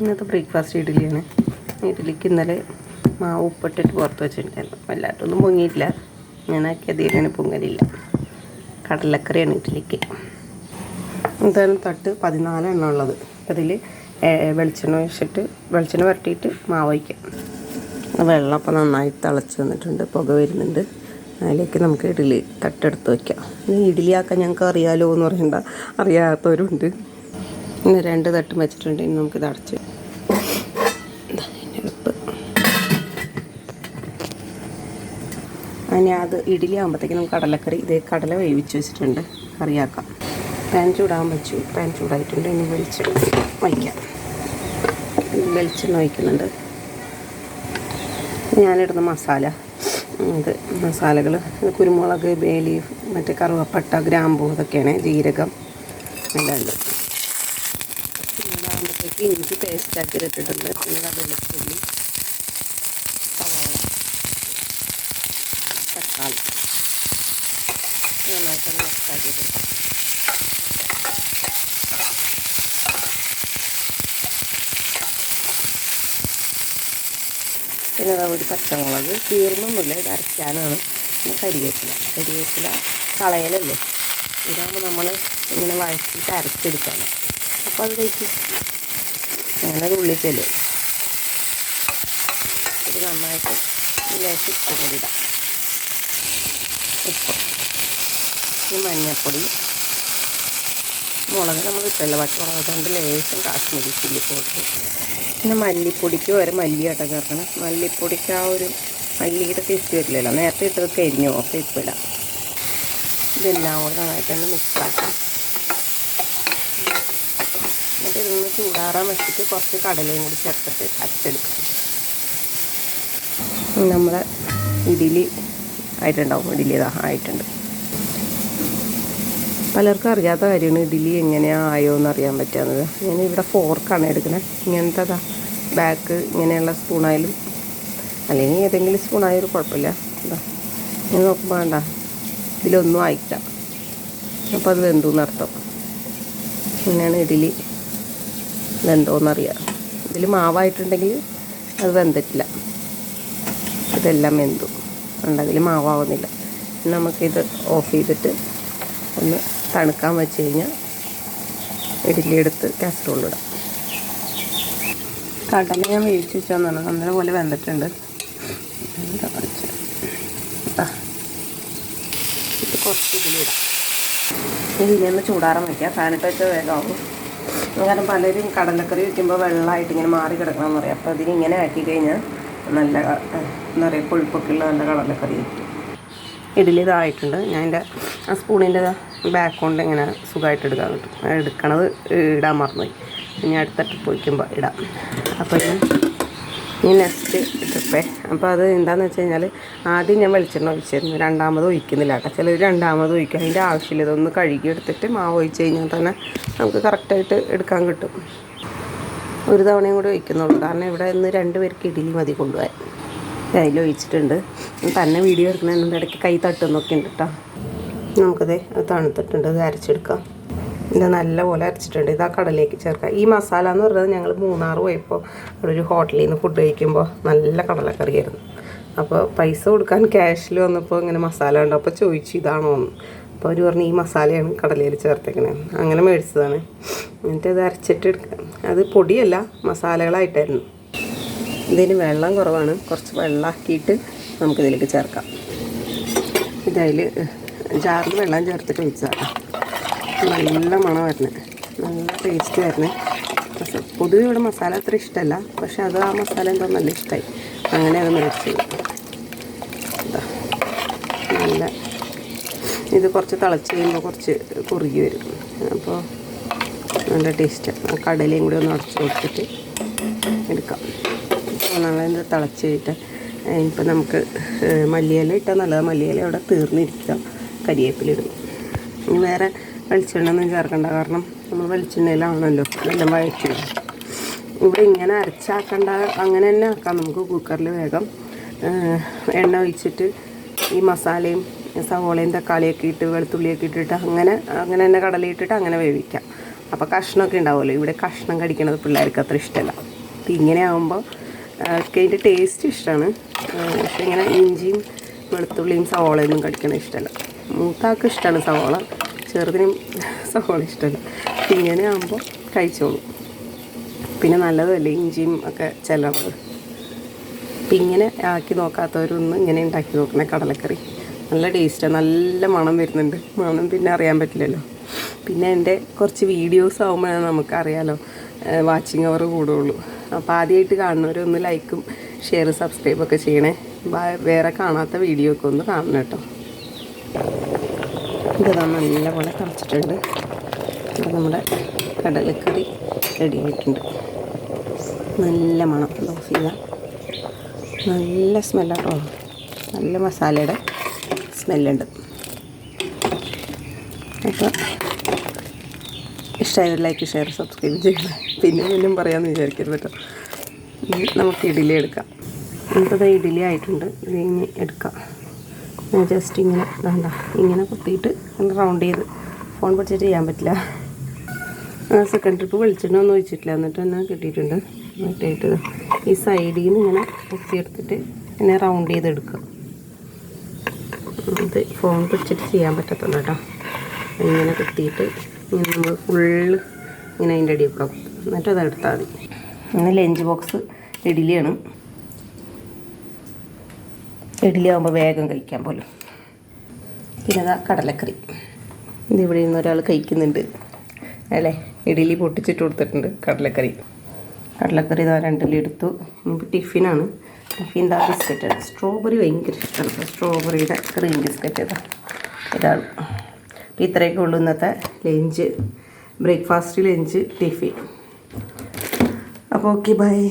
ഇന്നത്തെ ബ്രേക്ക്ഫാസ്റ്റ് ഇഡ്ഡലിയാണ്. ഇഡ്ഡലിക്ക് ഇന്നലെ മാവ് ഉപ്പിട്ടിട്ട് പുറത്ത് വെച്ചിട്ടുണ്ടായിരുന്നു. വല്ലാട്ടൊന്നും പൊങ്ങിയിട്ടില്ല. ഞാനാക്കി അധികം പൊങ്ങലില്ല. കടലക്കറിയാണ് ഇഡ്ഡലിക്ക്. എന്തായാലും തട്ട് പതിനാലെണ്ണം ഉള്ളത്. അതിൽ വെളിച്ചെണ്ണ ഒഴിച്ചിട്ട് വെളിച്ചെണ്ണ വരട്ടിയിട്ട് മാവ് വയ്ക്കാം വെള്ളം അപ്പോൾ നന്നായി തിളച്ച് വന്നിട്ടുണ്ട്. പുക വരുന്നുണ്ട്. അതിലേക്ക് നമുക്ക് ഇഡ്ഡലി തട്ടെടുത്ത് വയ്ക്കാം ഇഡ്ഡലി ആക്കാൻ ഞങ്ങൾക്ക് അറിയാലോ എന്ന് പറയണ്ട. അറിയാത്തവരുണ്ട്. ഇനി രണ്ട് തട്ടും വെച്ചിട്ടുണ്ട്. ഇനി നമുക്കിത് അടച്ച് ഉപ്പ് അങ്ങനെ അത് ഇഡ്ഡലി ആകുമ്പോഴത്തേക്കും നമുക്ക് കടലക്കറി ഇതേ കടല വേവിച്ച് വെച്ചിട്ടുണ്ട്. കറിയാക്കാം. പാൻ ചൂടാൻ വെച്ചു പാൻ ചൂടായിട്ടുണ്ട്. ഇനി വെളിച്ചെണ്ണ വയ്ക്കാം വെളിച്ചെണ്ണ വയ്ക്കുന്നുണ്ട് ഞാനിടുന്ന മസാല ഇത് മസാലകൾ കുരുമുളക് ബേ ലീഫ് മറ്റേ കറുവപ്പട്ട ഗ്രാമ്പൂ ഇതൊക്കെയാണ് ജീരകം എല്ലാം ഉണ്ട് ഇഞ്ചി പേസ്റ്റാക്കി ഇട്ടിട്ടുണ്ട് പിന്നെ വെളുത്തുള്ളി സവാള. തക്കാളി. നന്നായിട്ട് മിക്സാക്കിയിട്ടുണ്ട് പിന്നെ അതൊരു പച്ചമുളക്. തീർന്നൊന്നുമില്ല ഇത് അരയ്ക്കാനാണ്. പിന്നെ കരിവേപ്പില കരിവേപ്പില കളയലല്ലേ? ഇതാകുമ്പോൾ നമ്മൾ ഇങ്ങനെ വഴറ്റിയിട്ട് അരച്ചെടുക്കണം. അപ്പോൾ അത് കഴിക്കും. അങ്ങനെ ഉള്ളിച്ചൽ ഇത് നന്നായിട്ട് ഇതിലേക്ക് ഉപ്പ് കൂടി ഇടാം ഉപ്പ്. ഈ മഞ്ഞൾപ്പൊടി മുളക് നമ്മൾ ഇട്ടല്ല പച്ചമുളക് കൊണ്ട് ലേശം കാശ്മീരി ചില്ലി പോട്ട് പിന്നെ മല്ലിപ്പൊടിക്ക് വരെ മല്ലിയാട്ട ചേർക്കണം. മല്ലിപ്പൊടിക്ക് ആ ഒരു മല്ലിയുടെ ടേസ്റ്റ് വരില്ലല്ലോ. നേരത്തെ ഇട്ടത് കരിഞ്ഞു. അപ്പോൾ ഇപ്പം ഇടാം. ഇതെല്ലാം കൂടെ നന്നായിട്ടൊന്ന് മിക്സാക്കാം എന്നിട്ട് ഇതൊന്ന് ചൂടാറാൻ വെച്ചിട്ട് കുറച്ച് കടലയും കൂടി ചേർത്തിട്ട് അരച്ചെടുക്കും. നമ്മളെ ഇഡലി ആയിട്ടുണ്ടാവും. ഇഡലി ഇതാ ആയിട്ടുണ്ട്. പലർക്കും അറിയാത്ത കാര്യമാണ് ഇഡലി എങ്ങനെയാണ് ആയോ എന്ന് അറിയാൻ പറ്റാവുന്നത് ഞാൻ ഇവിടെ ഫോർക്കാണ് എടുക്കുന്നത്. ഇങ്ങനത്തെ ബാക്ക് ഇങ്ങനെയുള്ള സ്പൂണായാലും അല്ലെങ്കിൽ ഏതെങ്കിലും സ്പൂണായാലും കുഴപ്പമില്ല. എന്താ ഞാൻ നോക്കുമ്പോൾ വേണ്ട ഇതിലൊന്നും ആയിട്ടില്ല. അപ്പോൾ അത് വെന്തു എന്നർത്ഥം. ഇങ്ങനെയാണ് ഇഡ്ഡലി വെന്തോന്നറിയാം. ഇതിൽ മാവായിട്ടുണ്ടെങ്കിൽ അത് വെന്തിട്ടില്ല. ഇതെല്ലാം വെന്തു. ഉണ്ടെങ്കിൽ മാവാവുന്നില്ല. നമുക്കിത് ഓഫ് ചെയ്തിട്ട് ഒന്ന് തണുക്കാൻ വെച്ച് കഴിഞ്ഞാൽ ഇഡ്ഡലി എടുത്ത് കാസറോളിടാം കടല ഞാൻ വേവിച്ച് വെച്ചാൽ നല്ല പോലെ വെന്തിട്ടുണ്ട്. കുറച്ച് ഇതിലിടാം ഇത് കുറച്ച് ഇതിലിടാം ഇതിലൊന്ന് ചൂടാറാൻ വയ്ക്കുക ഫാനിട്ട് വെച്ചാൽ വേഗമാവും കാരണം പലരും കടലക്കറി വയ്ക്കുമ്പോൾ വെള്ളമായിട്ട് ഇങ്ങനെ മാറി കിടക്കണമെന്ന് പറയും. അപ്പോൾ അതിനിങ്ങനെ ആക്കി കഴിഞ്ഞാൽ നല്ല എന്താ പറയുക കൊഴുപ്പൊക്കെ ഉള്ള നല്ല കടലക്കറി കിട്ടും ഇഡ്ഡലി ഇതായിട്ടുണ്ട് ഞാൻ എന്റെ ആ സ്പൂണിന്റെ ബാക്ക് കൊണ്ട് ഇങ്ങനെ സുഖമായിട്ട് എടുക്കാൻ കിട്ടും. എടുക്കണത് ഇടാൻ മറന്നുപോയി. ഇനി അടുത്ത ട്രിപ്പ് വയ്ക്കുമ്പോൾ ഇടാം. അപ്പോൾ ഈ നെക്സ്റ്റ് ട്രിപ്പേ അപ്പോൾ അത് എന്താണെന്ന് വെച്ച് കഴിഞ്ഞാൽ ആദ്യം ഞാൻ വെളിച്ചെണ്ണ ഒഴിച്ചിരുന്നു. രണ്ടാമത് ഒഴിക്കുന്നില്ല. കേട്ടോ ചിലർ രണ്ടാമത് ഒഴിക്കും. അതിന്റെ ആവശ്യമില്ല. ഇതൊന്ന് കഴുകി എടുത്തിട്ട് മാവ് ഒഴിച്ച് കഴിഞ്ഞാൽ തന്നെ നമുക്ക് കറക്റ്റായിട്ട് എടുക്കാൻ കിട്ടും. ഒരു തവണയും കൂടി ഒഴിക്കുന്നുള്ളൂ. കാരണം ഇവിടെ ഇന്ന് രണ്ട് പേർക്ക് ഇഡ്ഡലി മതി കൊണ്ടുപോകാൻ. അതിൽ ഒഴിച്ചിട്ടുണ്ട്. തന്നെ വീഡിയോ എടുക്കുന്നതിന്റെ ഇടയ്ക്ക് കൈ തട്ടുന്നൊക്കെ ഉണ്ട് കേട്ടോ നമുക്കത് തണുത്തിട്ടുണ്ട്. അത് അരച്ചെടുക്കാം. ഇത് നല്ലപോലെ അരച്ചിട്ടുണ്ട്. ഇത് ആ കടലേക്ക് ചേർക്കാം ഈ മസാല എന്ന് പറയുന്നത് ഞങ്ങൾ മൂന്നാർ പോയപ്പോൾ അവിടെ ഒരു ഹോട്ടലിൽ നിന്ന് ഫുഡ് കഴിക്കുമ്പോൾ നല്ല കടലക്കറിയായിരുന്നു. അപ്പോൾ പൈസ കൊടുക്കാൻ ക്യാഷിൽ വന്നപ്പോൾ ഇങ്ങനെ മസാല ഉണ്ട് അപ്പോൾ ചോദിച്ചു ഇതാണോ? എന്ന്. അപ്പോൾ അവർ പറഞ്ഞു ഈ മസാലയാണ് കടലയിൽ ചേർത്തേക്കണേ. അങ്ങനെ മേടിച്ചതാണ്. എന്നിട്ട് ഇത് അരച്ചിട്ട് എടുക്കാം. അത് പൊടിയല്ല മസാലകളായിട്ടായിരുന്നു. ഇതിന് വെള്ളം കുറവാണ്. കുറച്ച് വെള്ളമാക്കിയിട്ട് നമുക്കിതിലേക്ക് ചേർക്കാം. ഇതതിൽ ജാറിൽ വെള്ളം ചേർത്തിട്ട് വെച്ചതാണ് നല്ല മണം വരുന്നത് നല്ല ടേസ്റ്റ് വരുന്നത് പക്ഷെ പൊതുവെ ഇവിടെ മസാല അത്ര ഇഷ്ടമല്ല പക്ഷെ അത് ആ മസാല എന്തോ നല്ല ഇഷ്ടമായി അങ്ങനെ അത് മേടിച്ചത് ഇതാ നല്ല ഇത് കുറച്ച് തിളച്ച് കഴിയുമ്പോൾ കുറച്ച് കുറുകി വരും. അപ്പോൾ നല്ല ടേസ്റ്റ് ആ കടലയും കൂടി ഒന്ന് അടച്ച് കൊടുത്തിട്ട് എടുക്കാം. അപ്പോൾ നല്ല തിളച്ച് കഴിഞ്ഞിട്ട് ഇപ്പം നമുക്ക് മല്ലിയില ഇട്ടാൽ നല്ലത്. മല്ലിയില അവിടെ തീർന്നിരിക്കുക. കരിയേപ്പിലിടും വേറെ വെളിച്ചെണ്ണ ഒന്നും ചേർക്കണ്ട. കാരണം നമ്മൾ വെളിച്ചെണ്ണയിലാണല്ലോ എല്ലാം വഴറ്റുന്നത് ഇവിടെ ഇങ്ങനെ അരച്ചാക്കണ്ട. അങ്ങനെ തന്നെ ആക്കാം. നമുക്ക് കുക്കറിൽ വേഗം എണ്ണ ഒഴിച്ചിട്ട് ഈ മസാലയും സവോളയും തക്കാളിയൊക്കെ ഇട്ട് വെളുത്തുള്ളിയൊക്കെ ഇട്ടിട്ട് അങ്ങനെ അങ്ങനെ തന്നെ കടലയിട്ടിട്ട് അങ്ങനെ വേവിക്കാം. അപ്പോൾ കഷ്ണമൊക്കെ ഉണ്ടാവുമല്ലോ. ഇവിടെ കഷ്ണം കടിക്കണത് പിള്ളേർക്ക് അത്ര ഇഷ്ടമല്ല. അപ്പം ഇങ്ങനെ ആകുമ്പോൾ അതിന്റെ ടേസ്റ്റ് ഇഷ്ടമാണ്. പക്ഷെ ഇങ്ങനെ ഇഞ്ചിയും വെളുത്തുള്ളിയും സവോളയൊന്നും കടിക്കണത് ഇഷ്ടമല്ല. മൂത്താൾക്ക് ഇഷ്ടമാണ് സവോള. ചെറുതിനും സവോള ഇഷ്ടമല്ല ഇങ്ങനെ ആകുമ്പോൾ കഴിച്ചോളൂ. പിന്നെ നല്ലതല്ലേ ഇഞ്ചിയും ഒക്കെ ചിലവ്. അപ്പം ഇങ്ങനെ ആക്കി നോക്കാത്തവരൊന്ന് ഇങ്ങനെ ഉണ്ടാക്കി നോക്കണേ കടലക്കറി. നല്ല ടേസ്റ്റാണ് നല്ല മണം വരുന്നുണ്ട്. മണം പിന്നെ അറിയാൻ പറ്റില്ലല്ലോ. പിന്നെ എന്റെ കുറച്ച് വീഡിയോസ് ആകുമ്പോഴാണ് നമുക്കറിയാലോ. വാച്ചിങ് അവർ കൂടുള്ളൂ. അപ്പോൾ ആദ്യമായിട്ട് കാണുന്നവരൊന്ന് ലൈക്കും ഷെയർ സബ്സ്ക്രൈബൊക്കെ ചെയ്യണേ. വേറെ കാണാത്ത വീഡിയോ ഒക്കെ ഒന്ന് കാണണം കേട്ടോ. ഇത് നല്ലപോലെ തിളച്ചിട്ടുണ്ട്. ഇവിടെ നമ്മുടെ കടലക്കറി റെഡി ആയിട്ടുണ്ട്. നല്ല മണം ചെയ്യാം നല്ല സ്മെല്ലാട്ടോ നല്ല മസാലയുടെ സ്മെല്ലുണ്ട് അപ്പോൾ ഇഷ്ടമായ ലൈക്ക് ഷെയർ സബ്സ്ക്രൈബ് ചെയ്യണം പിന്നെ പിന്നെ പറയാമെന്ന് വിചാരിക്കരുത് കേട്ടോ നമുക്ക് ഇഡ്ഡലി എടുക്കാം. നമുക്കത് ഇഡ്ഡലി ആയിട്ടുണ്ട്. ഇത് ഇനി എടുക്കാം. ജസ്റ്റ് ഇങ്ങനെ വേണ്ട ഇങ്ങനെ കുത്തിയിട്ട് റൗണ്ട് ചെയ്ത് ഫോൺ പിടിച്ചിട്ട് ചെയ്യാൻ പറ്റില്ല. സെക്കൻഡ് ട്രിപ്പ് വെളിച്ചെണ്ണ ഒന്നും ഒഴിച്ചിട്ടില്ല എന്നിട്ട് തന്നെ കിട്ടിയിട്ടുണ്ട്? മറ്റേട്ട് ഈ സൈഡിൽ നിന്ന് ഇങ്ങനെ കുത്തിയെടുത്തിട്ട് ഇങ്ങനെ റൗണ്ട് ചെയ്തെടുക്കുക. ഇത് ഫോൺ പിടിച്ചിട്ട് ചെയ്യാൻ പറ്റത്തുള്ളൂ കേട്ടോ. ഇങ്ങനെ കുത്തിയിട്ട് ഇങ്ങനെ നമ്മൾ ഫുള്ള് ഇങ്ങനെ അതിന്റെ അടിയിൽ കൂടെ. എന്നിട്ട് അത് എടുത്താൽ മതി. ഇന്ന് ലഞ്ച് ബോക്സ് ഇഡ്ഡലിയാണ് ഇഡ്ഡലി ആകുമ്പോൾ വേഗം കഴിക്കാൻ പോലും. പിന്നെ അതാ കടലക്കറി. ഇതിവിടെ നിന്ന് ഒരാൾ കഴിക്കുന്നുണ്ട്. അല്ലേ? ഇഡ്ഡലി പൊട്ടിച്ചിട്ട് കൊടുത്തിട്ടുണ്ട് കടലക്കറി. കടലക്കറി ഇതാ രണ്ടിലും എടുത്തു. ഇനിയിപ്പോൾ ടിഫിനാണ്. ടിഫിൻ ഇതാ ബിസ്ക്കറ്റ് സ്ട്രോബെറി ഭയങ്കര ഇഷ്ടമാണ് സ്ട്രോബെറിയുടെ ക്രീം ബിസ്ക്കറ്റ് ഇതാ ഇതാണ് അപ്പോൾ ഇത്രയൊക്കെ ഉള്ളൂ ഇന്നത്തെ ലഞ്ച്. Breakfast lunch tiffin. അപ്പോൾ ഓക്കെ ബൈ.